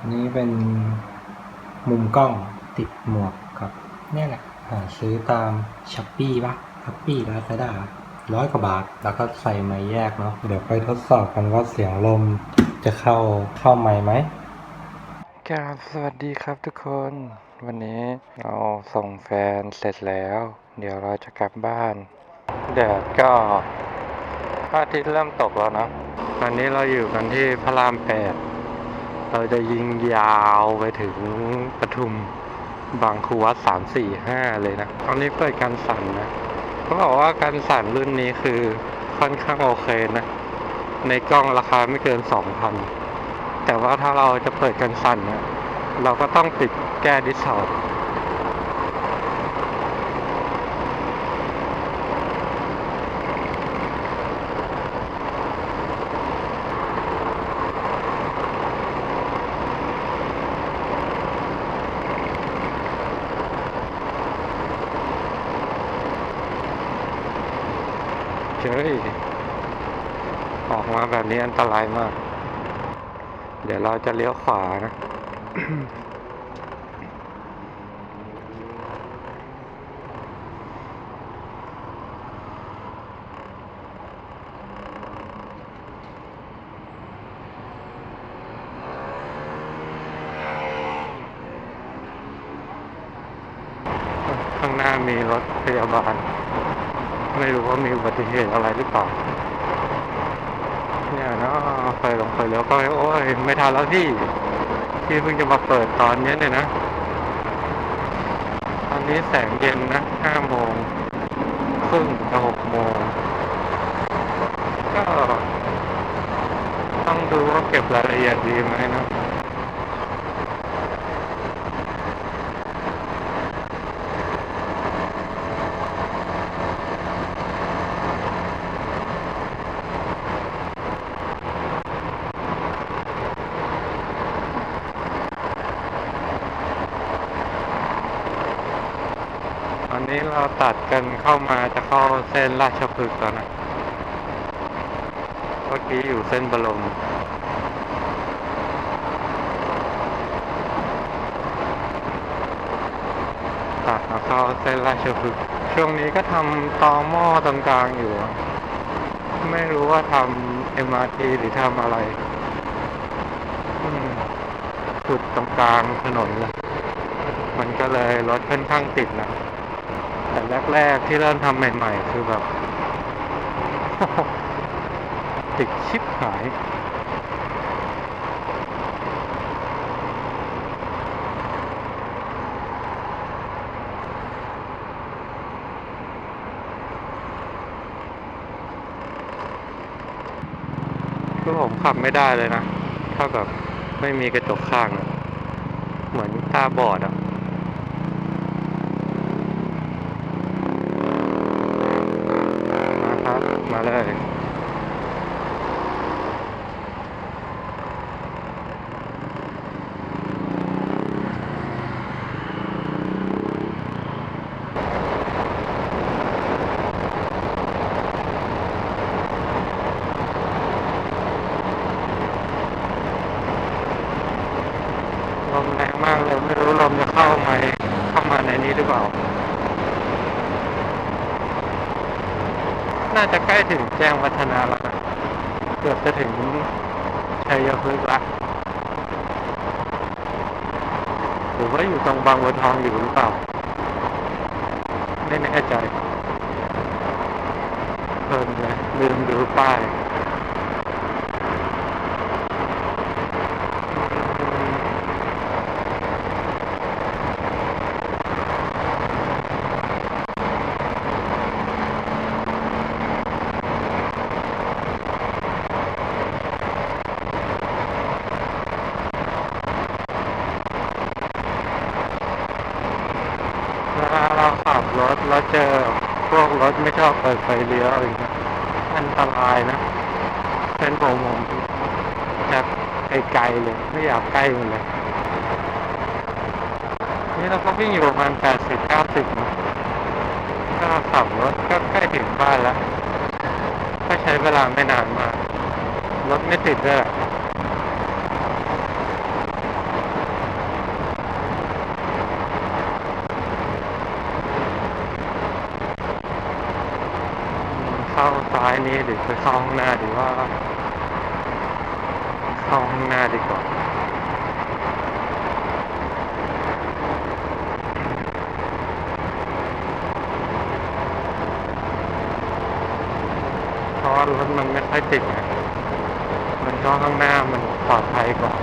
อันนี้เป็นมุมกล้องติดหมวกครับเนี่ยแหละหาซื้อตามช้อปปี้ปะช้อปปี้ลาซาด้าร้อยกว่าบาท แล้วก็ใส่ไม้แยกเนาะเดี๋ยวไปทดสอบกันว่าเสียงลมจะเข้าเข้าไม้ไหมกราบสวัสดีครับทุกคน วันนี้เราส่งแฟนเสร็จแล้ว เดี๋ยวเราจะกลับบ้านแดดก็พระอาทิตย์เริ่มตกแล้วเนอะตอนนี้เราอยู่กันที่พระรามแปด เราจะยิงยาวไปถึงปทุมบางครูวัดสามสี่ห้าเลยนะตอนนี้เปิดการสั่นนะเขาบอกว่าการสั่นรุ่นนี้คือค่อนข้างโอเคนะ ในกล้องราคาไม่เกินสองพันแต่ว่าถ้าเราจะเปิดการสั่นนะเราก็ต้องติดแก้ดิสซอร์ เฮ้ยออกมาแบบนี้อันตรายมาก เดี๋ยวเราจะเลี้ยวขวานะข้างหน้ามีรถพยาบาล ไม่รู้ว่ามีอุบัติเหตุอะไรหรือเปล่า เนี่ยนะไฟลงไฟเลี้ยวก็โอ้ยไม่ทันแล้วพี่พี่เพิ่งจะมาเปิดตอนนี้เนี่ยนะ ตอนนี้แสงเย็นนะห้าโมงครึ่งจะหกโมงก็ต้องดูว่าเก็บรายละเอียดดีไหมนะ อนนี้เราตัดกันเข้ามาจะเข้าเส้นราชพฤกษ์แล้วนะ เมื่อกี้อยู่เส้นบรมตัดมาเข้าเส้นราชพฤกษ์ช่วงนี้ก็ทำตอหม้อตรงกลางอยู่ ไม่รู้ว่าทำ MRT หรือทำอะไรอืมขุดตรงกลางถนนเลยมันก็เลยรถค่อนข้างติดนะ แต่แรกๆที่เริ่มทำใหม่ ๆ คือแบบ ติดชิบหาย คือผมขับไม่ได้เลยนะ ถ้าแบบไม่มีกระจกข้าง เหมือนตาบอดอะาครับ มาเลยลมแรงมากเลยไม่รู้ลมจะเข้ามาเข้ามาในนี้หรือเปล่า น่าจะใกล้ถึงแจ้งวัฒนาแล้วนะเกือบจะถึงชัยพฤกษ์ละหรือว่าอยู่ตรงบางบัวทองอยู่หรือเปล่า ไม่แน่ใจเพลินเลยลืมดูป้าย เวลาเราขับรถแล้วเจอพวกรถไม่ชอบเปิดไฟเลี้ยวอะไรเงี้ยอันตรายนะเป็นผมผมจะไกลๆเลย ไม่อยากใกล้มันเลย นี่เราก็วิ่งอยู่ประมาณแปดสิบเก้าสิบนะก็ขับรถก็ใกล้ถึงบ้านแล้ว ก็ใช้เวลาไม่นานมากรถไม่ติดด้วย ข้าซ้ายนี้หรือไปเข้าห้องหน้าดีว่า เข้าห้องหน้าดีกว่าเพราะรถมันไม่ค่อยติดไงมันก็ข้างหน้ามันปลอดภัยกว่า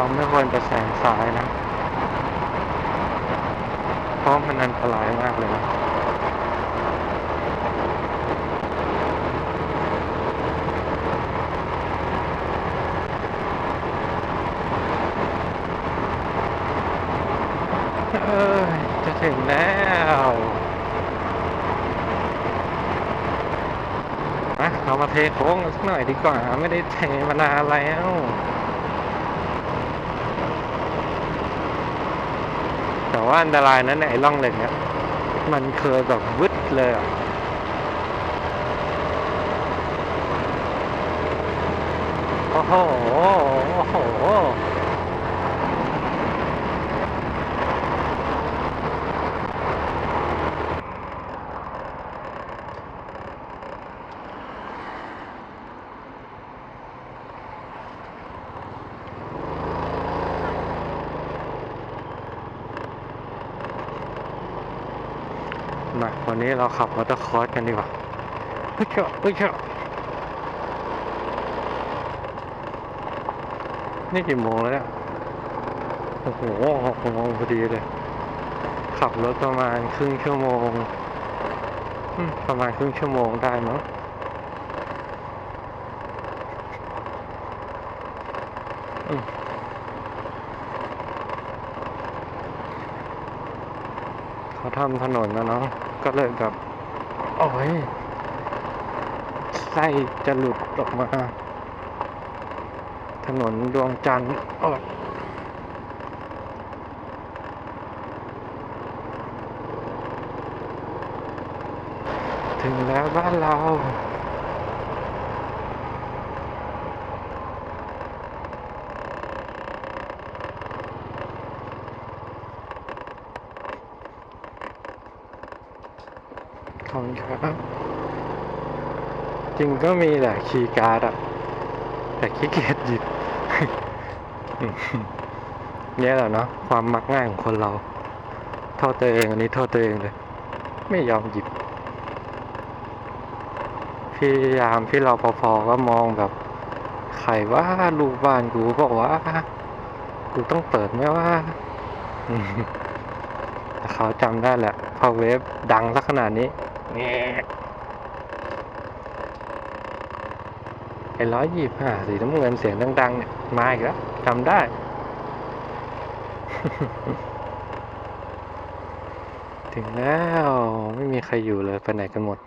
เราไม่ควรจะแซงซ้ายนะ เพราะมันอันตรายมากเลยนะเอ้ยจะถึงแล้วมาเรามาเทโค้งสักหน่อยดีกว่า ไม่ได้เทมานานแล้ว แต่ว่าอันตรายนั้นไอ้ร่องเหล็กเนี่ยมันเคยแบบวึดเลยอะโอ้โหโอ้โห มาวันนี้เราขับมอเตอร์คอร์สกันดีกว่าเฮ้ยเจ้าเฮ้ยเจ้านี่กี่โมงแล้วเนี่ย โอ้โหหกโมงพอดีเลย ขับรถประมาณครึ่งชั่วโมง ประมาณครึ่งชั่วโมงได้มั้งเขาทำถนนนะเนาะ ก็เลยแบบ โอ้ยไส้จะหลุดออกมา ถนนดวงจันทร์โอ้ยถึงแล้วบ้านเรา ขอบคุณครับ จริงก็มีแหละคีย์การ์ดอะแต่ขี้เกียจหยิบเนี่ยแหละเนาะความมักง่ายของคนเราโทษตัวเองอันนี้โทษตัวเองเลย ไม่ยอมหยิบพยายามพี่เราพอๆก็มองแบบใครว่าลูกบ้านกูบอกว่า กูต้องเปิดไหมว่าแต่เขาจำได้แหละพอเวฟดังสักขนาดนี้ ไอ้ร้อยยี่ห้าสีน้ำเงินเสียงดังๆเนี่ยมาอีกแล้วจำได้ ถึงแล้วไม่มีใครอยู่เลยไปไหนกันหมด